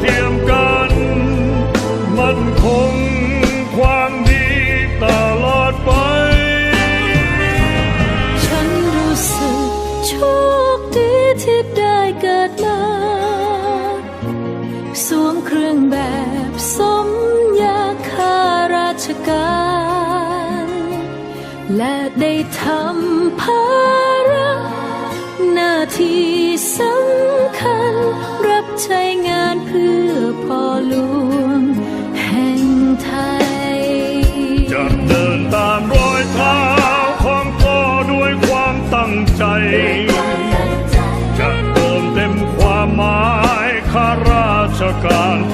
เทียมกัน มันคงความดีตลอดไป ฉันรู้สึกโชคดีที่ได้เกิดมาสวมเครื่องแบบสมยาคาราชการ และได้ทำภาระหน้าที่สำคัญรับใช้งาน หลวงแห่งไทย จะเดินตามรอยเท้าของพ่อด้วยความตั้งใจ จะเติมเต็มความหมายข้าราชการที่